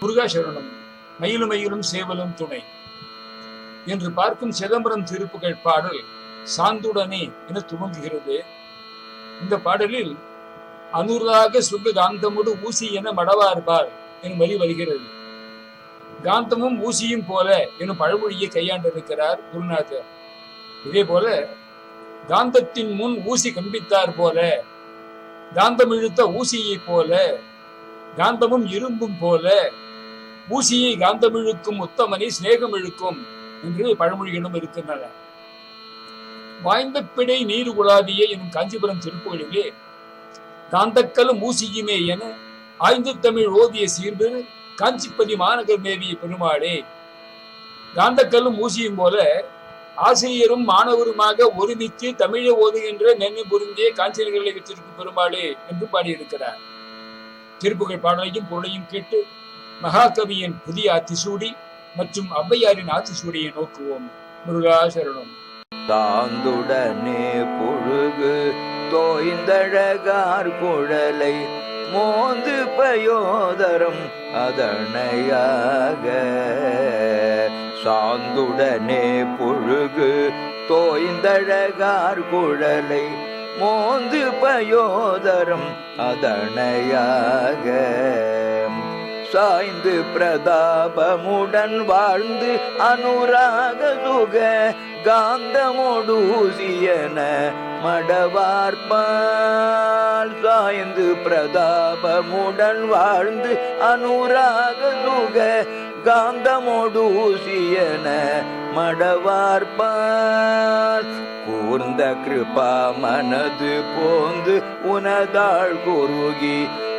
முருகாசரணம் மயிலும் மயிலும் சேவலும் துணை. என்று பார்க்கும் சிதம்பரம் திருப்புகழ் பாடல் சாந்துடனே என துவங்குகிறது. இந்த பாடலில் அனுராக சுக காந்தமுடு ஊசி என மடவார்பார் எனும் வரி வருகிறது. காந்தமும் ஊசியும் போல எனும் பழமொழியை கையாண்டிருக்கிறார் குருநாதர். இதே போல காந்தத்தின் முன் ஊசி கம்பித்தார் போல காந்தம் இழுத்த ஊசியைப் போல காந்தமும் இரும்பும் போல ஊசியை காந்தம் இழுக்கும் உத்தமனை சிநேகம் இழுக்கும் என்று பழமொழிகளும் இருக்கின்றன. வாய்ந்த பிடை நீர் குழாவிய எனும் காஞ்சிபுரம் திருக்கோயிலே காந்தக்கலும் ஊசியுமே என ஆய்ந்து தமிழ் ஓதிய சீர்பு காஞ்சிப்பதி மாநகர் மேவிய பெருமாளே. காந்தக்கல்லும் ஊசியும் போல ஆசிரியரும் மாணவருமாக ஒருமித்து தமிழை ஓதுகின்ற நெண்ணு புரிந்திய காஞ்சியர்களை வச்சிருக்கும் பெருமாளே என்று பாடியிருக்கிறார். திருப்புகழ் பாடலையும் பொருளையும் கேட்டு மகாகவியின் புதிய ஆத்திசூடி மற்றும் ஔவையாரின் ஆத்திசூடியை நோக்குவோம். முருகா சரணம் தாந்துடனே புழுகு தோய்ந்தழகார் குழலை மோந்து பயோதரம் அதனையாக. சாந்துடனே பொழுகு தோய்ந்தழகார் குழலை மோந்து பயோதரம் அதனையாக. சாய்ந்து பிரதாபமுடன் வாழ்ந்து அனுராக சுக காந்தமோடூசியன மடவார்பால் சாய்ந்து பிரதாபமுடன் வாழ்ந்து அனுராக சுக காந்தமோடூசியன மடவார்பால் கூர்ந்த கிருபா மனது போந்து உனதாள் குருகி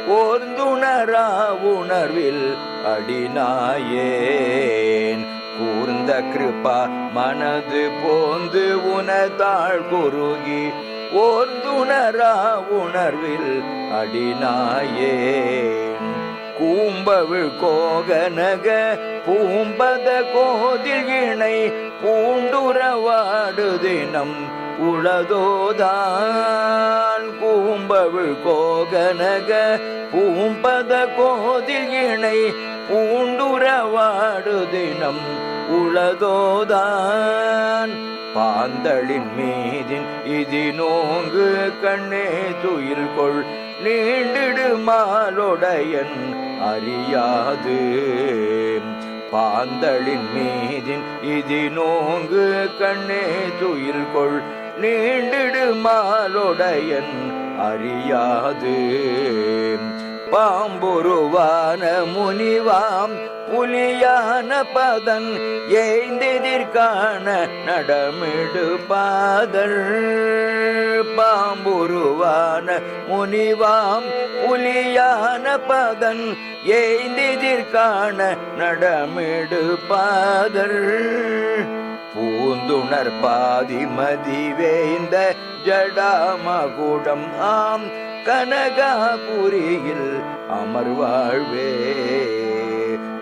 ஓர்ந்துணரா உணர்வில் அடினாயேன். கூர்ந்த கிருப்பா மனது போந்து உனதாள் குருகி. ஓர்ந்துணரா உணர்வில் அடினாயேன். கூம்பவிழ் கோகனக பூம்பத கோதில் இணை பூண்டுறவாடு தினம் உளதோதான் பூம்பவிழ் கோகனக பூம்பத கோதில் இணை பூண்டுறவாடு தினம் உளதோதான். பாந்தளின் மீதின் இது நோங்கு கண்ணே துயில் கொள் நீண்டிடு மாலோடையன் அறியாது. பாந்தளின் மீதின் இது நோங்கு கண்ணே துயில் கொள் நீண்டிடு மாலொடையன் அறியாது. பாம்புருவான முனிவாம் புலியான பதன் ஏய்ந்தெதிர்காண நடமிடு பாதல் பாம்புருவான முனிவாம் புலியான பதன் ஏய்ந்தெதிர்காண நடமிடு பாதல் பூந்துணர் பாதிமதி வேந்த ஜடாமகுடம் ஆம் கனகாபுரியில் அமர்வாழ்வே.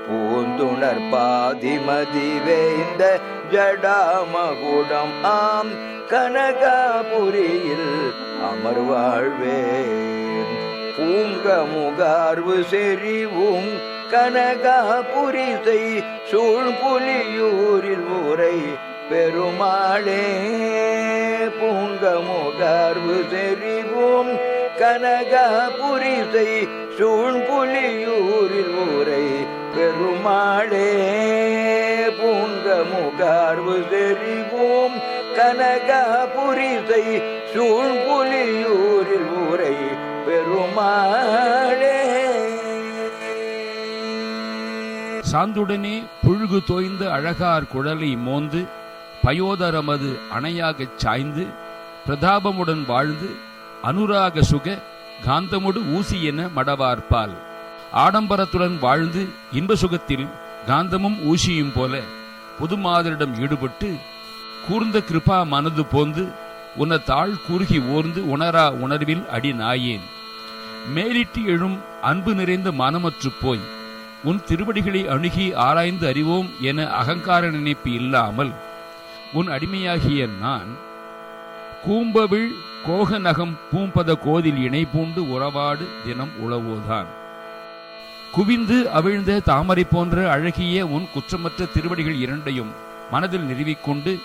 பூந்துணர் பாதிமதி வேந்த ஜடாமகுடம் ஆம் கனகாபுரியில் அமர்வாழ்வே. பூங்க முகார்வு செறிவும் கனகாபுரிசை சூழ்புலியூரில் ஊரை பெருமாளே. பூங்கமுகர்வு முகார்வு கனகாபுரிசை சூழ்புலியூரில் ஊரை பெருமாளே. பூங்கமுகர்வு முகார்வு கனகாபுரிசை சூழ்புலியூரில் ஊரை பெருமாளே. சாந்துடனே புழுகு தோய்ந்த அழகார் குழலை மோந்து பயோதரமது அணையாகச் சாய்ந்து பிரதாபமுடன் வாழ்ந்து அனுராக சுக காந்தமுடு ஊசி என மடவார்பால் ஆடம்பரத்துடன் வாழ்ந்து இன்ப சுகத்தில் காந்தமும் ஊசியும் போல புதுமாதரிடம் ஈடுபட்டு கூர்ந்த கிருபா மனது போந்து உன தாழ் குறுகி ஓர்ந்து உணரா உணர்வில் அடி நாயேன். மேலிட்டு எழும் அன்பு நிறைந்த மனமற்றுப் போய் உன் திருவடிகளை அணுகி ஆராய்ந்து அறிவோம் என அகங்கார நினைப்பு இல்லாமல் உன் அடிமையாகிய நான் கூம்பவிழ் கோகநகம் பூம்பத கோதில் இணை பூண்டு உறவாடு தினம் உளவோதான் குவிந்து அவிழ்ந்த தாமரை போன்ற அழகிய உன் குற்றமற்ற திருவடிகள் இரண்டையும் மனதில் நிறுவிக்கொண்டு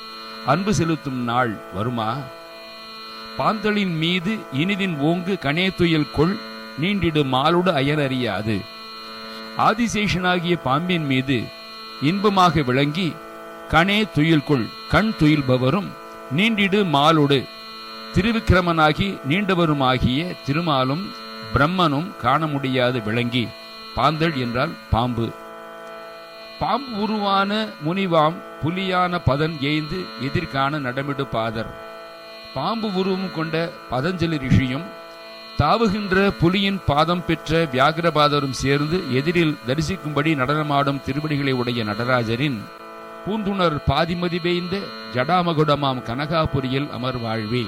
அன்பு செலுத்தும் நாள் வருமா? பாந்தலின் மீது இனிதின் ஓங்கு கனே கொள் நீண்டிடு மாலுடு அயர் அறியாது ஆதிசேஷனாகிய பாம்பின் மீது இன்பமாக விளங்கி கனே துயில்கொள் கண் துயில்பவரும் நீண்டிடு மாலோடு திருவிக்கிரமனாகி நீண்டவருமாகிய திருமாலும் பிரம்மனும் காண முடியாது விளங்கி பாந்தள் என்றால் பாம்பு. பாம்பு உருவான முனிவாம் புலியான பதன் ஏய்ந்து எதிர்காண நடமிடு பாதர். பாம்பு உருவம் கொண்ட பதஞ்சலி ரிஷியும் தாவுகின்ற புலியின் பாதம் பெற்ற வியாகிரபாதரும் சேர்ந்து எதிரில் தரிசிக்கும்படி நடனமாடும் திருவடிகளை உடைய நடராஜரின் பூந்துணர் பாதிமதி வேய்ந்த ஜடாமகுடமாம் கனகாபுரியில் அமர் வாழ்வே.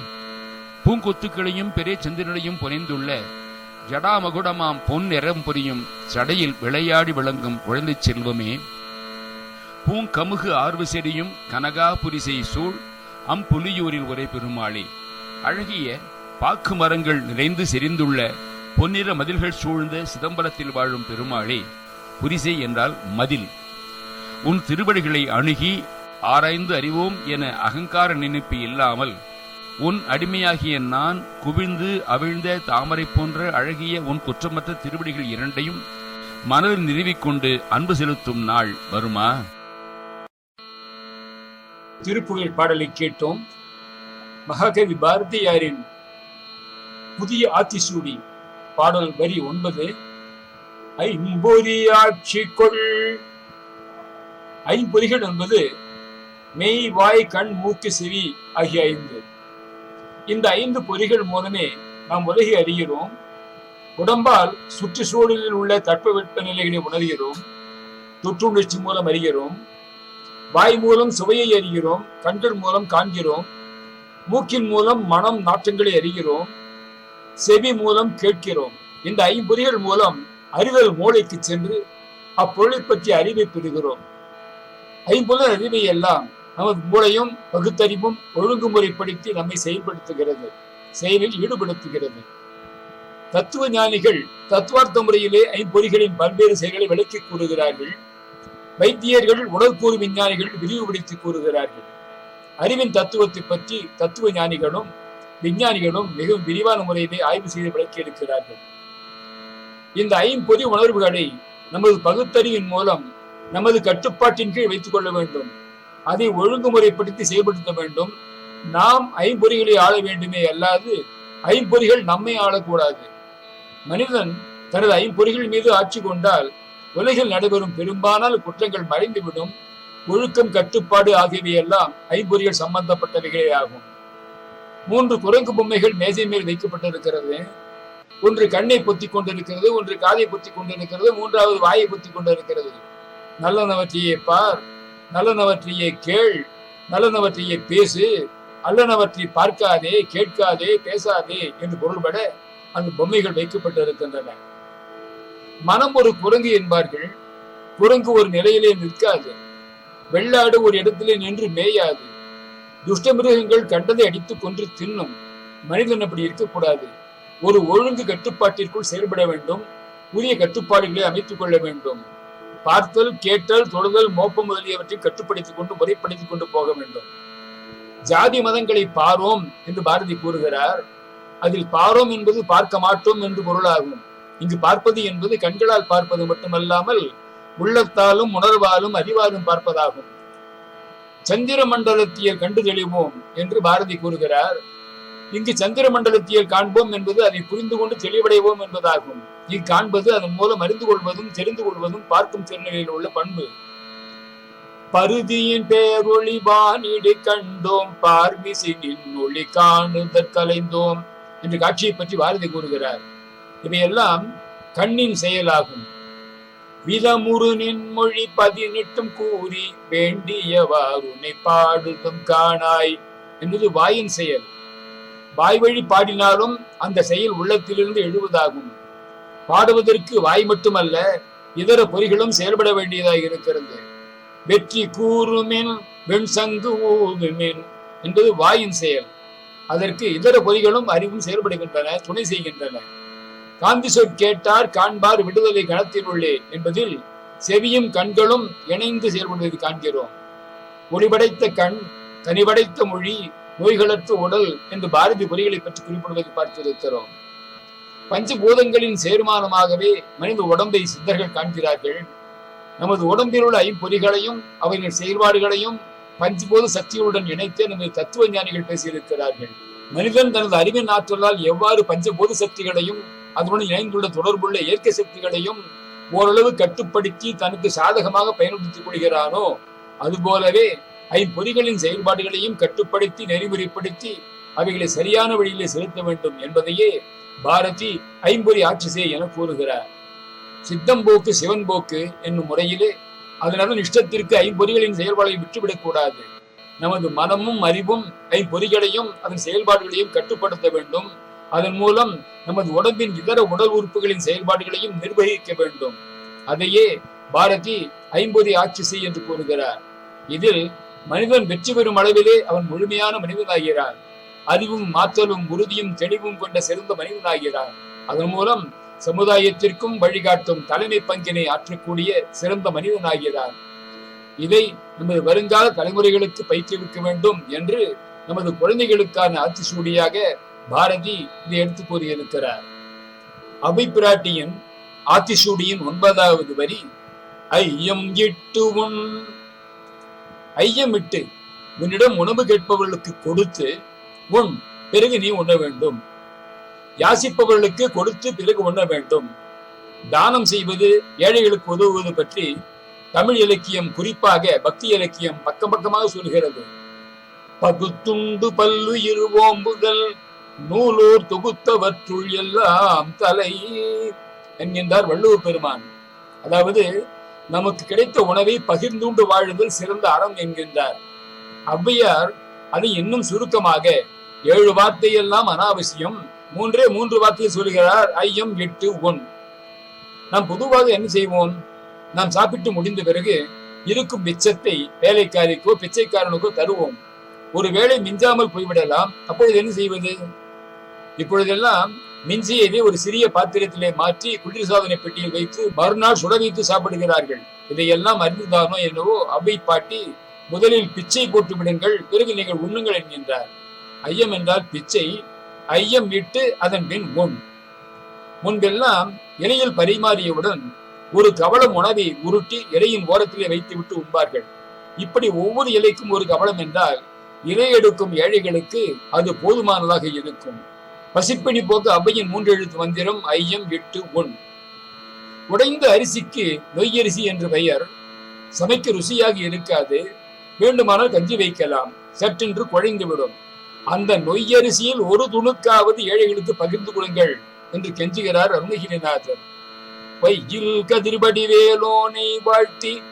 பூங்கொத்துக்களையும் பெரிய சந்திரனையும் புனைந்துள்ள ஜடாமகுடமாம் பொன் நிறம் புரியும் சடையில் விளையாடி விளங்கும் குழந்தை செல்வமே. பூங்கமுகு ஆர்வு செடியும் கனகாபுரிசை சூழ் அம்புலியூரில் உரை பெருமாளே அழகிய பாக்கு மரங்கள் நிறைந்து செறிந்துள்ள பொன்னிற மதில்கள் சூழ்ந்த சிதம்பரத்தில் வாழும் பெருமாளே புரிசை என்றால் மதில். உன் திருவடிகளை அணுகி ஆராய்ந்து அறிவோம் என அகங்கார நினைப்பு இல்லாமல் உன் அடிமையாகிய நான் குவிந்து அவிழ்ந்த தாமரை போன்ற அழகிய உன் குற்றமற்ற திருவடிகள் இரண்டையும் மனதில் நிறுவிக்கொண்டு அன்பு செலுத்தும் நாள் வருமா? திருப்புகழ் பாடலை கேட்டோம். மகாகவி பாரதியாரின் புதிய ஆத்திசூடி பாடல் வரி ஒன்பது. ஐம்பொறி ஆட்சி கொள் ஐம்பொறிகள் என்பது மெய் வாய் கண் மூக்கு செவி ஆகிய ஐந்து. இந்த ஐந்து பொறிகள் மூலமே நாம் உலகை அறிகிறோம். உடம்பால் சுற்றுச்சூழலில் உள்ள தட்பவெட்ப நிலைகளை உணர்கிறோம். தொற்றுணர்ச்சி மூலம் அறிகிறோம். வாய் மூலம் சுவையை அறிகிறோம். கண்கள் மூலம் காண்கிறோம். மூக்கின் மூலம் மனம் நாற்றங்களை அறிகிறோம். செவி மூலம் கேட்கிறோம். இந்த ஐம்பொறிகள் மூலம் அறிதல் மூளைக்கு சென்று அப்பொருளை பற்றி அறிவை பெறுகிறோம். ஐம்பொருள் அறிவை எல்லாம் நமது மூளையும் பகுத்தறிவும் ஒழுங்குமுறைப்படுத்தி நம்மை செயல்படுத்துகிறது செயலில் ஈடுபடுத்துகிறது. தத்துவ ஞானிகள் தத்துவார்த்த முறையிலே ஐம்பொறிகளின் பல்வேறு செயல்களை விளக்கி கூறுகிறார்கள். வைத்தியர்கள் உடற்கூறு விஞ்ஞானிகள் விரிவுபடுத்தி கூறுகிறார்கள். அறிவின் தத்துவத்தை பற்றி தத்துவ ஞானிகளும் விஞ்ஞானிகளும் மிகவும் விரிவான முறையிலே ஆய்வு செய்து விளக்கி இருக்கிறார்கள் இந்த ஐம்பொறி உணர்வுகளை நமது பகுத்தறிவின் மூலம் நமது கட்டுப்பாட்டின் கீழ் வைத்துக் கொள்ள வேண்டும். அதை ஒழுங்குமுறைப்படுத்தி செயல்படுத்த வேண்டும். நாம் ஐம்பொறிகளை ஆள வேண்டுமே அல்லாது ஐம்பொறிகள் நம்மை ஆளக்கூடாது. மனிதன் தனது ஐம்பொறிகள் மீது ஆட்சி கொண்டால் உலகில் நடைபெறும். பெரும்பாலான குற்றங்கள் மறைந்துவிடும். ஒழுக்கம் கட்டுப்பாடு ஆகியவை எல்லாம் ஐம்பொறிகள் சம்பந்தப்பட்டவைகளே ஆகும். மூன்று குரங்கு பொம்மைகள் மேஜை மேல் வைக்கப்பட்டிருக்கிறது. ஒன்று கண்ணை பொத்தி கொண்டிருக்கிறது ஒன்று காதை பொத்தி கொண்டிருக்கிறது மூன்றாவது வாயை பொத்தி கொண்டிருக்கிறது. நல்லனவற்றையே பார் நல்லனவற்றையே கேள் நல்லனவற்றையே பேசு அல்லனவற்றை பார்க்காதே கேட்காதே பேசாதே என்று பொருள்பட அந்த பொம்மைகள் வைக்கப்பட்டிருக்கின்றன. மனம் ஒரு குரங்கு என்பார்கள். குரங்கு ஒரு நிலையிலே நிற்காது. வெள்ளாடு ஒரு இடத்திலே நின்று மேயாது. துஷ்ட மிருகங்கள் கண்டதை அடித்துக் கொன்று தின்னும். மனிதன் அப்படி இருக்கக்கூடாது. ஒரு ஒழுங்கு கட்டுப்பாட்டிற்குள் செயல்பட வேண்டும். புதிய கட்டுப்பாடுகளை அமைத்துக் கொள்ள வேண்டும். பார்த்தல் கேட்டல் தொடுதல் மோப்பம் முதலியவற்றை கட்டுப்படுத்திக் கொண்டு முறைப்படுத்திக் கொண்டு போக வேண்டும். ஜாதி மதங்களை பாரோம் என்று பாரதி கூறுகிறார். அதில் பாரோம் என்பது பார்க்க மாட்டோம் என்று பொருளாகும். இங்கு பார்ப்பது என்பது கண்களால் பார்ப்பது மட்டுமல்லாமல் உள்ளத்தாலும் உணர்வாலும் அறிவாலும் பார்ப்பதாகும். சந்திர மண்டலத்தியல் கண்டு தெளிவோம் என்று பாரதி கூறுகிறார். இங்கு சந்திர மண்டலத்தியல் காண்போம் என்பது அதை புரிந்து கொண்டு தெளிவடைவோம் என்பதாகும். இக்காண்பது காண்பது அதன் மூலம் அறிந்து கொள்வதும் தெரிந்து கொள்வதும் பார்க்கும் திறனில் உள்ள பண்பு. பருதியின் பேரொளி வானிடு கண்டோம் பார்மிசினின் ஒளி காணுதற்கலைந்தோம் என்ற காட்சியை பற்றி பாரதி கூறுகிறார். இவையெல்லாம் கண்ணின் செயலாகும். விதமுறு நின்மொழி பதினெட்டும் கூறி வேண்டியவாறு பாடுதும் காணாய் என்பது வாயின் செயல். வாய் வழி பாடினாலும் அந்த செயல் உள்ளத்திலிருந்து எழுவதாகும். பாடுவதற்கு வாய் மட்டுமல்ல இதர பொறிகளும் செயல்பட வேண்டியதாக இருக்கிறது. வெற்றி கூறுமின் வெண்சங்கு ஊதுமின் என்பது வாயின் செயல். அதற்கு இதர பொறிகளும் அறிவும் செயல்படுகின்றன துணை செய்கின்றன. காந்தி சொற் கேட்டார் காண்பார் விடுதலை களத்தில் உள்ளே என்பதில் செவியும் கண்களும் இணைந்து செயல்படுவதை காண்கிறோம். ஒளிபடைத்த கண் தனிபடைத்த மொழி நோய்களற்ற உடல் என்று பாரதி பொறிகளை பற்றி குறிப்பிடுவதை பார்த்திருக்கிறோம் பஞ்சபூதங்களின் சேர்மானமாகவே மனித உடம்பை சித்தர்கள் காண்கிறார்கள். நமது உடம்பில் உள்ள ஐம்பொறிகளையும் அவர்களின் செயல்பாடுகளையும் பஞ்சபூத சக்திகளுடன் இணைத்து நமது தத்துவ ஞானிகள் பேசியிருக்கிறார்கள். மனிதன் தனது அறிவின் ஆற்றலால் எவ்வாறு பஞ்சபூத சக்திகளையும் அதனுடன் இணைந்துள்ள தொடர்புள்ள இயற்கை சக்திகளையும் ஓரளவு கட்டுப்படுத்தி தனக்கு சாதகமாக பயன்படுத்திக் கொள்கிறானோ அதுபோலவே ஐம்பொறிகளின் செயல்பாடுகளையும் கட்டுப்படுத்தி நெறிமுறைப்படுத்தி அவைகளை சரியான வழியிலே செலுத்த வேண்டும் என்பதையே பாரதி ஐம்பொறி ஆட்சி செய்ய என கூறுகிறார். சித்தம்போக்கு சிவன் போக்கு என்னும் முறையிலே அதனால இஷ்டத்திற்கு ஐம்பொறிகளின் செயல்பாடுகளை விட்டுவிடக் கூடாது. நமது மனமும் அறிவும் ஐம்பொறிகளையும் அதன் செயல்பாடுகளையும் கட்டுப்படுத்த வேண்டும். அதன் மூலம் நமது உடம்பின் இதர உடல் உறுப்புகளின் செயல்பாடுகளையும் நிர்வகிக்க வேண்டும். அதையே பாரதி ஐம்பது ஆட்சி செய் என்று கூறுகிறார். இதில் மனிதன் வெற்றி பெறும் அளவிலே அவன் முழுமையான மனிதனாகிறார் அறிவும் மாற்றலும் உறுதியும் தெளிவும் கொண்ட சிறந்த மனிதனாகிறார் அதன் மூலம் சமுதாயத்திற்கும் வழிகாட்டும் தலைமை பங்கினை ஆற்றக்கூடிய சிறந்த மனிதனாகிறார் இதை நமது வருங்கால தலைமுறைகளுக்கு பயிற்றுவிக்க வேண்டும் என்று நமது குழந்தைகளுக்கான ஆட்சி சூடியாக பாரதி இதை எடுத்து கூறியிருக்கிறார் அபிப்பிராட்டியின் ஆத்திசூடியின் ஒன்பதாவது வரி ஐயம் இட்டு உன் ஐயமிட்டு உன்னிடம் உணவு கேட்பவர்களுக்கு கொடுத்து உன் பிறகு நீ உண்ண வேண்டும். யாசிப்பவர்களுக்கு கொடுத்து பிறகு உண்ண வேண்டும். தானம் செய்வது ஏழைகளுக்கு உதவுவது பற்றி தமிழ் இலக்கியம் குறிப்பாக பக்தி இலக்கியம் பக்கம் பக்கமாக சொல்கிறது. பகுத்துண்டு பல்லு இருவோம்புதல் நூலூர் தொகுத்தவற்றுள் எல்லாம் தலை என்கின்றார் வள்ளுவர் பெருமான். அதாவது நமக்கு கிடைத்த உணவை பகிர்ந்துண்டு வாழுதல் சிறந்த அறம் என்கின்றார். ஔவையார் அதை இன்னும் சுருக்கமாக ஏழு வார்த்தை எல்லாம் அனாவசியம் மூன்றே மூன்று வார்த்தையை சொல்கிறார் ஐயம் எட்டு ஒன். நாம் பொதுவாக என்ன செய்வோம்? நாம் சாப்பிட்டு முடிந்த பிறகு இருக்கும் மிச்சத்தை வேலைக்காரிக்கோ பிச்சைக்காரனுக்கோ தருவோம். ஒருவேளை மிஞ்சாமல் போய்விடலாம். அப்பொழுது என்ன செய்வது? இப்பொழுதெல்லாம் மிஞ்சியதை ஒரு சிறிய பாத்திரத்திலே மாற்றி குளிர்சாதனை பெட்டியில் வைத்து மறுநாள் சுட வைத்து சாப்பிடுகிறார்கள். இதையெல்லாம் அறிந்துதானோ என்னவோ அவை பாட்டி முதலில் பிச்சை போட்டு விடுங்கள் பிறகு நீங்கள் உண்ணுங்கள் என்கின்றார். ஐயம் என்றால் பிச்சை ஐயம் இட்டு அதன் பின் உண். முன்பெல்லாம் இலையில் பரிமாறியவுடன் ஒரு கவளம் உணவை உருட்டி இலையின் ஓரத்திலே வைத்து விட்டு உண்பார்கள். இப்படி ஒவ்வொரு இலைக்கும் ஒரு கவளம் என்றால் இலை எடுக்கும் ஏழைகளுக்கு அது போதுமானதாக இருக்கும். பசிப்பிணி போக்கு அவையின் மூன்று எழுத்து மந்திரம் ஐயம் எட்டு ஒன். உடைந்த அரிசிக்கு நொய்யரிசி என்று பெயர். சமைக்க ருசியாக இருக்காது. வேண்டுமானால் கஞ்சி வைக்கலாம். சற்றென்று குழைந்து விடும். அந்த நொய்யரிசியில் ஒரு துணுக்காவது ஏழைகளுக்கு பகிர்ந்து கொடுங்கள் என்று கெஞ்சுகிறார் அருணகிரிநாதர். பையில் கதிர்படி வேலோனை வாழ்த்தி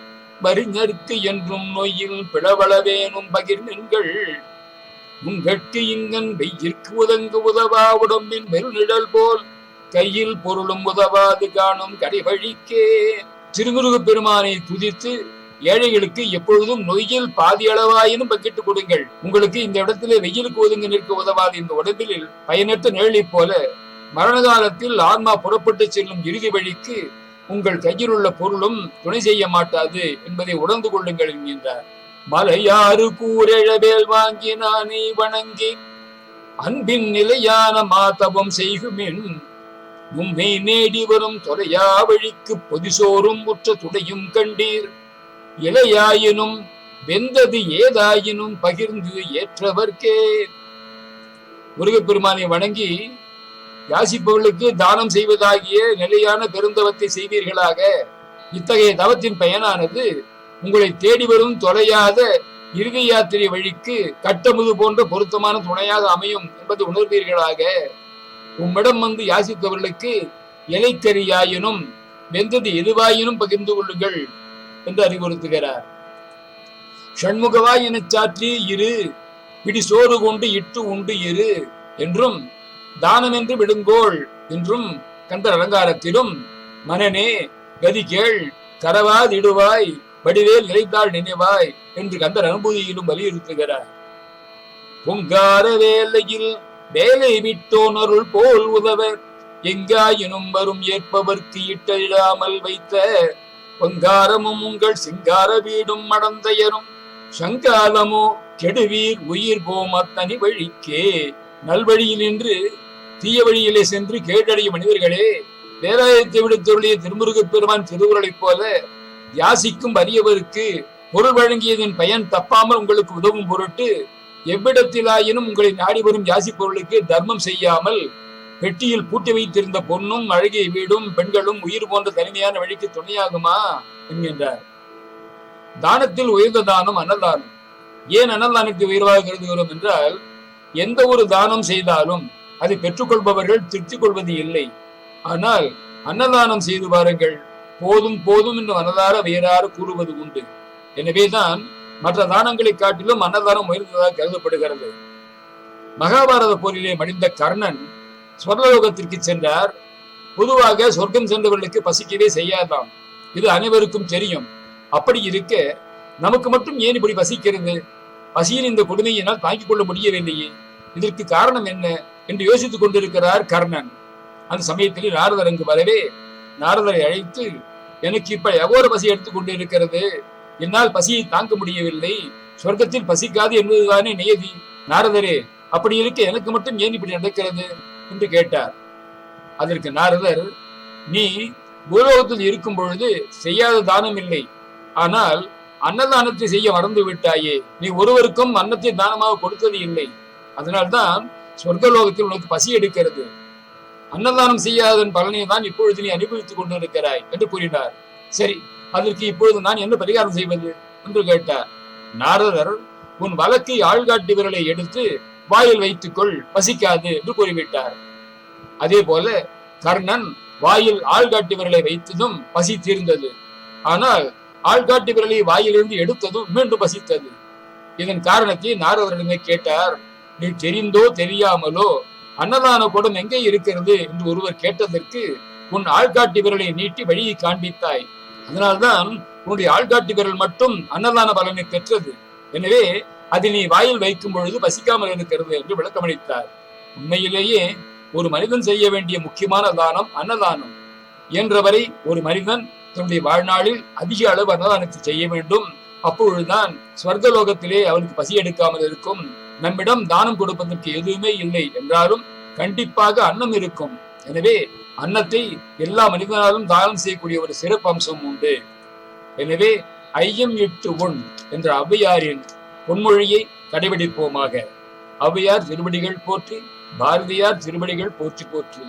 வரிஞருக்கு என்றும் நொய்யில் பிளவளவேனும் பகிர்ந்தீர்கள் உங்கட்கு இங்கன் வெயிற்கு உதங்கு உதவா உடம்பின் மெருநிழல் போல். கையில் பொருளும் உதவாது காணும் கடைவழிக்கே திருமுருக பெருமானை துதித்து ஏழைகளுக்கு எப்பொழுதும் நொய்யில் பாதி அளவாயினும் பக்கிட்டு கொடுங்கள். உங்களுக்கு இந்த இடத்திலே வெயிலுக்கு ஒதுங்கி நிற்க உதவாது இந்த உடம்பில் பயனற்ற நிழலைப் போல மரண காலத்தில் ஆன்மா புறப்பட்டு செல்லும் இறுதி வழிக்கு உங்கள் கையில் உள்ள பொருளும் துணை செய்ய மாட்டாது என்பதை உணர்ந்து கொள்ளுங்கள் என்கின்றார் மலையாறு கூரெழவேல் வாங்கி நானே வணங்கி அன்பின் நிலையான மாதவம் செய்குமின். உம்மை நேடி வரும் தொலையா வழிக்கு பொதிசோறும் உற்ற துடையும் கண்டீர். இலையாயினும் வெந்தது ஏதாயினும் பகிர்ந்து ஏற்றவர்க்கே. முருகப்பெருமானை வணங்கி யாசிப்பவர்களுக்கு தானம் செய்வதாகிய நிலையான பெருந்தவத்தை செய்வீர்களாக. இத்தகைய தவத்தின் பயனானது உங்களை தேடி வரும் தொலையாத இறுதி யாத்திரை வழிக்கு கட்டமுது போன்ற பொருத்தமான துணையாக அமையும் என்பதை உணர்வீர்களாக. உம்மிடம் வந்து யாசித்தவர்களுக்கு இலைக்கரியாயினும் வெந்தது எதுவாயினும் பகிர்ந்து கொள்ளுங்கள் என்று அறிவுறுத்துகிறார். ஷண்முகவாய் எனச் சாற்றி இரு பிடி சோறு கொண்டு இட்டு உண்டு இரு என்றும் தானம் என்று விடுங்கோள் என்றும் கந்த அலங்காரத்திலும் மனனே கதி கேள் தரவாதிடுவாய் வடிவேல் நினைத்தாள் நினைவாய் என்று கந்தர் அனுபூதியிலும் வலியுறுத்துகிறார். பொங்கார வேலையில் வேலை விட்டோன் அருள் போல் உதவ எங்காயினும் வரும் ஏற்பவர்க்கு இட்டிடாமல் வைத்த. பொங்காரமும் உங்கள் சிங்கார வீடும் மடந்தையரும். சங்காலமோ கெடுவீர் உயிர் போம் அத்தனி வழிக்கே. நல்வழியில் நின்று தீய வழியிலே சென்று கேட்டடைய மனிதர்களே. வேலாயத்தை விடுத்தொருளிய திருமுருகப் பெருமான் திருவுருளைப் போல யாசிக்கும் அரியவருக்கு பொருள் வழங்கியதன் பயன் தப்பாமல் உங்களுக்கு உதவும் பொருட்டு எவ்விடத்திலாயினும் உங்களை நாடி வரும் யாசிப்பவர்களுக்கு தர்மம் செய்யாமல் பெட்டியில் பூட்டி வைத்திருந்த பொண்ணும் அழகிய வீடும் பெண்களும் உயிர் போன்ற தனிமையான வழிக்கு துணையாகுமா? என்கின்றார். தானத்தில் உயர்ந்த தானம் அன்னதானம் ஏன் அன்னதானத்தை உயர்வாக கருதுகிறோம் என்றால் எந்த ஒரு தானம் செய்தாலும் அதை பெற்றுக்கொள்பவர்கள் திருப்தி கொள்வது இல்லை. ஆனால் அன்னதானம் செய்து பாருங்கள் போதும் போதும் என்று மனதார வேறாறு கூறுவது உண்டு. எனவேதான் மற்ற தானங்களை காட்டிலும் அன்னதானம் உயர்ந்ததாக கருதப்படுகிறது. மகாபாரத போரிலே மடிந்த கர்ணன் ஸ்வர்லோகத்திற்கு சென்றார். பொதுவாக சொர்க்கம் சென்றவர்களுக்கு பசிக்கவே செய்யாதாம். இது அனைவருக்கும் தெரியும். அப்படி இருக்க நமக்கு மட்டும் ஏன் இப்படி பசிக்கிறது? பசியின் இந்த கொடுமையினால் தாங்கிக் கொள்ள முடியவில்லையே. இதற்கு காரணம் என்ன என்று யோசித்துக் கொண்டிருக்கிறார் கர்ணன். அந்த சமயத்தில் நாரதர் அங்கு வரவே நாரதரை அழைத்து எனக்கு இப்ப எவ்வளவு பசி எடுத்துக் கொண்டிருக்கிறது என்னால் பசியை தாங்க முடியவில்லை. சொர்க்கத்தில் பசிக்காது என்பதுதானே நியதி. நாரதரே அப்படி இருக்க எனக்கு மட்டும் ஏன் இப்படி நடக்கிறது? என்று கேட்டார். அதற்கு நாரதர் நீ பூலோகத்தில் இருக்கும் பொழுது செய்யாத தானம் இல்லை. ஆனால் அன்னதானத்தை செய்ய மறந்து விட்டாயே. நீ ஒருவருக்கும் அன்னத்தை தானமாக கொடுத்தது இல்லை. அதனால்தான் சொர்க்கலோகத்தில் உனக்கு பசி எடுக்கிறது. அன்னதானம் செய்யாதன் பலனை தான் இப்பொழுது நீ அனுபவித்துக் கொண்டிருக்கிறாய் என்று கூறினார். சரி அதற்கு இப்பொழுது நான் என்ன பரிகாரம் செய்வது? என்று கேட்டார். நாரதர் உன் வழக்கை ஆள்காட்டி விரலை எடுத்து வாயில் வைத்துக்கொள் பசிக்காது என்று கூறிவிட்டார். அதே போல கர்ணன் வாயில் ஆள்காட்டி விரலை வைத்ததும் பசி தீர்ந்தது. ஆனால் ஆள்காட்டி விரலை வாயிலிருந்து எடுத்ததும் மீண்டும் பசித்தது. இதன் காரணத்தை நாரதரிடமே கேட்டார். நீ தெரிந்தோ தெரியாமலோ அன்னதான குடம் எங்கே இருக்கிறது என்று ஒருவர் கேட்டதற்கு உன் ஆள்காட்டி விரலை நீட்டி வழியை காண்பித்தாய். அதனால்தான் உன்னுடைய ஆள்காட்டி விரல் மட்டும் அன்னதான பலனை பெற்றது. எனவே அதை நீ வாயில் வைக்கும் பொழுது பசிக்காமல் இருக்கிறது என்று விளக்கமளித்தார். உண்மையிலேயே ஒரு மனிதன் செய்ய வேண்டிய முக்கியமான தானம் அன்னதானம். இயன்றவரை ஒரு மனிதன் தன்னுடைய வாழ்நாளில் அதிக அளவு அன்னதானத்தை செய்ய வேண்டும். அப்பொழுதுதான் ஸ்வர்கலோகத்திலே அவனுக்கு பசி எடுக்காமல் இருக்கும். நம்மிடம் தானம் கொடுப்பதற்கு எதுவுமே இல்லை என்றாலும் கண்டிப்பாக அன்னம் இருக்கும். எனவே அன்னத்தை எல்லா மனிதனாலும் தானம் செய்யக்கூடிய ஒரு சிறப்பு அம்சம் உண்டு. எனவே ஐயம் எட்டு உண் என்ற ஔவையாரின் பொன்மொழியை கடைபிடிப்போமாக. ஔவையார் திருவடிகள் போற்றி பாரதியார் திருவடிகள் போற்றி போற்றி.